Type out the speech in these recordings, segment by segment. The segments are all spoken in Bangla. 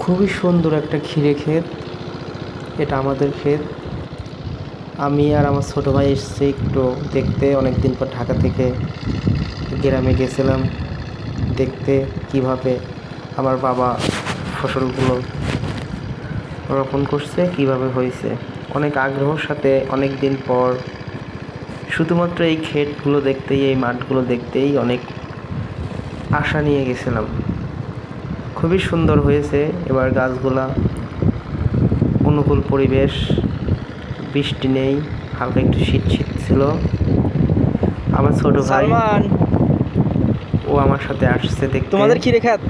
খুবই সুন্দর একটা ক্ষীরে ক্ষেত। এটা আমাদের ক্ষেত। আমি আর আমার ছোটো ভাই এসেছি একটু দেখতে। অনেক দিন পর ঢাকা থেকে গ্রামে গেছিলাম দেখতে কীভাবে আমার বাবা ফসলগুলো রোপণ করছে, কীভাবে হয়েছে। অনেক আগ্রহর সাথে অনেক দিন পর শুধুমাত্র এই ক্ষেতগুলো দেখতেই, এই মাঠগুলো দেখতেই অনেক আশা নিয়ে গেছিলাম। খুবই সুন্দর হয়েছে এবার গাছগুলা। অনুকূল পরিবেশ বৃষ্টি নেই হালকা একটু শীত শীত ছিল। আমার ছোট ভাই ও আমার সাথে আসছে দেখতে। তোমাদের কি রেখাত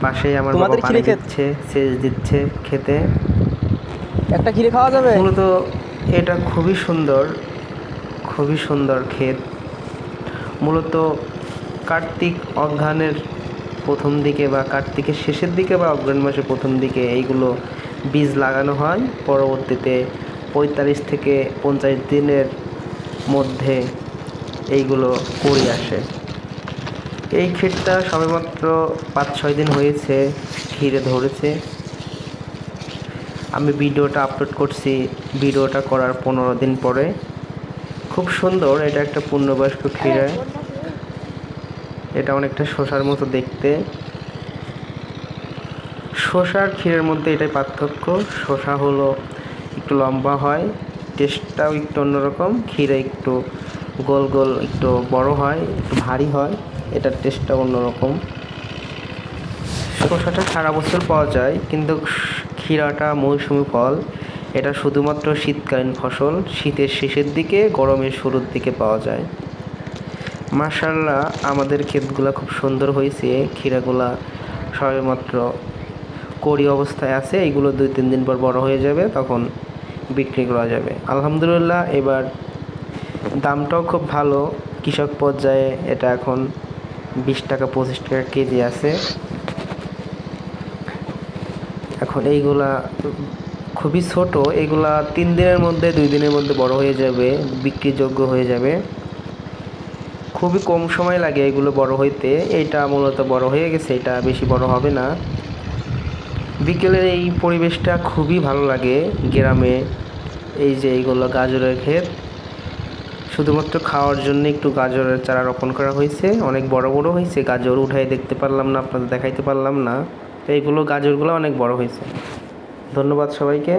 পাশেই আমার তোমাদের ক্ষেত? দিচ্ছে সেচ দিচ্ছে খেতে। একটা ক্ষীরে খাওয়া যাবে? মূলত এটা খুবই সুন্দর খুবই সুন্দর ক্ষেত। মূলত কার্তিক অঘ্রানের প্রথম দিকে বা কার্তিকের শেষের দিকে বা অগ্রহায়ণ মাসের প্রথম দিকে এইগুলো বীজ লাগানো হয়। পরবর্তীতে পঁয়তাল্লিশ থেকে পঞ্চাশ দিনের মধ্যে এইগুলো করে আসে। এই ক্ষেতটা সবেমাত্র পাঁচ ছয় দিন হয়েছে ঘিরে ধরেছে। আমি ভিডিওটা আপলোড করছি ভিডিওটা করার পনেরো দিন পরে। খুব সুন্দর এটা একটা পূর্ণবয়স্ক ক্ষীরা। এটা অনেকটা শসার মতো দেখতে। শসার ক্ষীরের মধ্যে এটাই পার্থক্য। শসা হলো একটু লম্বা হয়, টেস্টটাও একটু অন্যরকম, ক্ষীরে একটু গোল গোল একটু বড় হয়, একটু ভারী হয়, এটার টেস্টটা অন্যরকম। শসাটা সারা বছর পাওয়া যায়, কিন্তু ক্ষীরাটা মৌসুমি ফল। এটা শুধুমাত্র শীতকালীন ফসল, শীতের শেষের দিকে, গরমের শুরুর দিকে পাওয়া যায়। মার্শাল্লাহ আমাদের ক্ষেতগুলো খুব সুন্দর হয়েছে, ক্ষীরাগুলা সবেমাত্র কড়ি অবস্থায় আছে, এগুলো দুই তিন দিন পর বড় হয়ে যাবে, তখন বিক্রি করা যাবে। আলহামদুলিল্লাহ, এবার দামটাও খুব ভালো, কৃষক পর্যায়ে এটা এখন বিশ টাকা পঁচিশ টাকা কেজি আছে। এখন এইগুলা খুবই ছোট, এগুলা তিন দিনের মধ্যে, দুই দিনের মধ্যে বড় হয়ে যাবে, বিক্রিযোগ্য হয়ে যাবে। খুবই কম সময় লাগে এগুলো বড় হইতে। এটা মূলত বড় হয়ে গেছে, এটা বেশি বড় হবে না। বিকেলের এই পরিবেশটা খুবই ভালো লাগে গ্রামে, এই যে এইগুলো গাজরের ক্ষেত। শুধুমাত্র খাওয়ার জন্য একটু গাজরের চারা রোপণ করা হয়েছে, অনেক বড় বড় হয়েছে। গাজর উঠাই দেখতে পারলাম না, আপনাদের দেখাইতে পারলাম না। তো এইগুলো গাজরগুলো অনেক বড় হয়েছে। ধন্যবাদ সবাইকে।